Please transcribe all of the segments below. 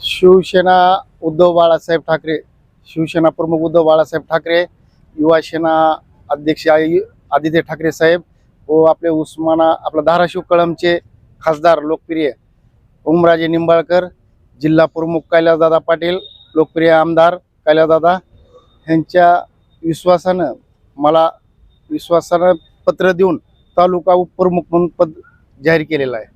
शिवसेना उद्धव बाळासाहेब ठाकरे शिवसेना प्रमुख उद्धव बाळासाहेब ठाकरे युवा सेना अध्यक्ष आदित्य ठाकरे साहेब व आपले उस्माना आपला धाराशिव कळमचे खासदार लोकप्रिय ओमराजे निंबाळकर जिल्हा प्रमुख कैलासदादा पाटील लोकप्रिय आमदार कैलासदादा ह्यांच्या विश्वासानं मला विश्वासानं पत्र देऊन तालुका उपप्रमुख म्हणून पद जाहीर केलेलं आहे.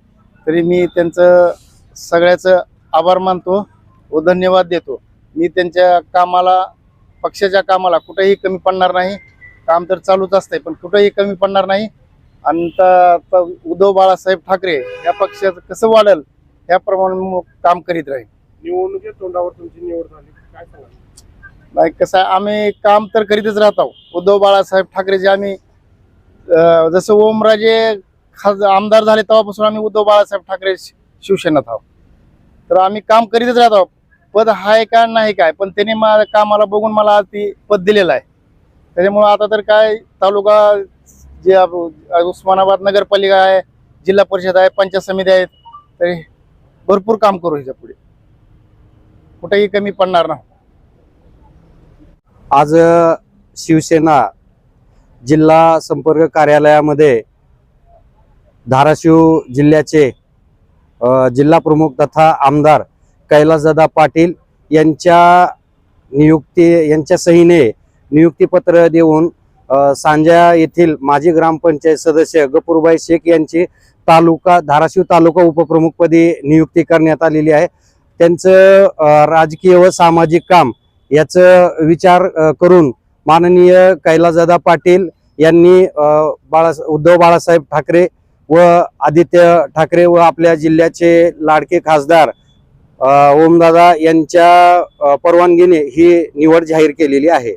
तरी मी त्यांचं सगळ्याचं आभार मानतो व धन्यवाद देतो. मी त्यांच्या कामाला पक्षाच्या कामाला कुठेही कमी पडणार नाही. काम तर चालूच असतंय पण कुठेही कमी पडणार नाही. आणि उद्धव बाळासाहेब ठाकरे या पक्षाचं कसं वाढेल याप्रमाणे मी काम करीत राहील. निवडणुकीत तोंडावर तुमची निवड झाली. काय सांगा नाही कसं आहे, आम्ही काम तर करीतच राहतो उद्धव बाळासाहेब ठाकरेचे आम्ही अं, जसं ओमराजे खास आमदार झाले तेव्हापासून आम्ही उद्धव बाळासाहेब ठाकरे शिवसेनेत आहोत. तर आम्ही काम करीतच राहतो पद आहे का नाही काय? पण त्यांनी माझ्या कामाला बघून मला आज ती पद दिलेलं आहे. त्याच्यामुळं आता तर काय तालुका जे उस्मानाबाद नगरपालिका आहे जिल्हा परिषद आहे पंचायत समिती आहेत तरी भरपूर काम करू ह्याच्या पुढे कुठेही कमी पडणार नाही. आज शिवसेना जिल्हा संपर्क कार्यालयामध्ये धाराशिव जिल्ह्याचे जिल्हा प्रमुख तथा आमदार कैलासदादा पाटील यांच्या नियुक्ती यांच्या सहीने नियुक्तीपत्र देऊन सांजा येथील माजी ग्रामपंचायत सदस्य गपूरबाई शेख यांची तालुका धाराशिव तालुका उपप्रमुखपदी नियुक्ती करण्यात आलेली आहे. त्यांचं राजकीय व सामाजिक काम याचं विचार करून माननीय कैलासदादा पाटील यांनी बाळा उद्धव बाळासाहेब ठाकरे व आदित्य ठाकरे व आपल्या जिल्ह्याचे लाडके खासदार ओमदादा यांच्या परवानगीने ही निवड जाहीर केलेली आहे.